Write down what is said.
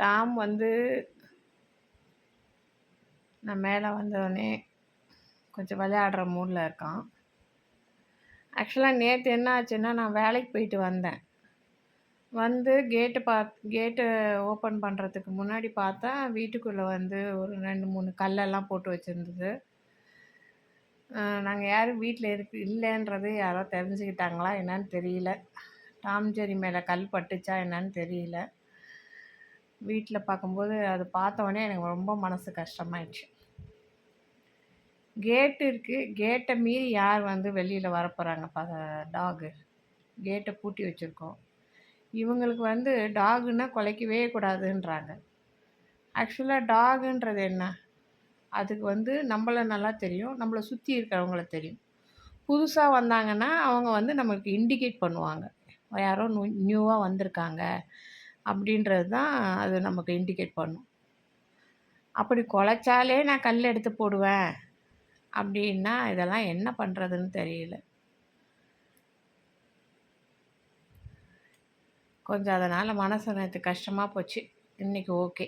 Tom வந்து நான் மேலே வந்தோடனே கொஞ்சம் விளையாடுற மூடில் இருக்கான். ஆக்சுவலாக நேற்று என்ன ஆச்சுன்னா நான் வேலைக்கு போயிட்டு வந்தேன். வந்து கேட்டு பாத் கேட்டு ஓப்பன் பண்ணுறதுக்கு முன்னாடி பார்த்தா வீட்டுக்குள்ளே வந்து ஒரு ரெண்டு மூணு கல்லெல்லாம் போட்டு வச்சுருந்தது. நாங்கள் யாரும் வீட்டில் இருக்கு இல்லைன்றது யாரோ தெரிஞ்சுக்கிட்டாங்களா என்னன்னு தெரியல. டாம் ஜெரி மேலே கல் பட்டுச்சா என்னன்னு தெரியல. வீட்டில் பார்க்கும்போது அது பார்த்தவொடனே எனக்கு ரொம்ப மனசு கஷ்டமாயிடுச்சு. கேட்டு இருக்குது கேட்டை மீறி யார் வந்து வெளியில் வரப்போகிறாங்க ப டாகு. கேட்டை பூட்டி வச்சுருக்கோம். இவங்களுக்கு வந்து டாகுன்னா குலைக்கவே கூடாதுன்றாங்க. ஆக்சுவலாக டாகுன்றது என்ன? அதுக்கு வந்து நம்மள நல்லா தெரியும். நம்மளை சுற்றி இருக்கிறவங்கள தெரியும். புதுசாக வந்தாங்கன்னா அவங்க வந்து நம்மளுக்கு இண்டிகேட் பண்ணுவாங்க. யாரோ நியூவாக வந்திருக்காங்க. அப்படின்றது தான் அது நமக்கு இண்டிகேட் பண்ணும். அப்படி குலைச்சாலே நான் கல் எடுத்து போடுவேன் அப்படின்னா இதெல்லாம் என்ன பண்ணுறதுன்னு தெரியல. கொஞ்சம் அதனால் மனசு நேற்று கஷ்டமாக போச்சு. இன்றைக்கி ஓகே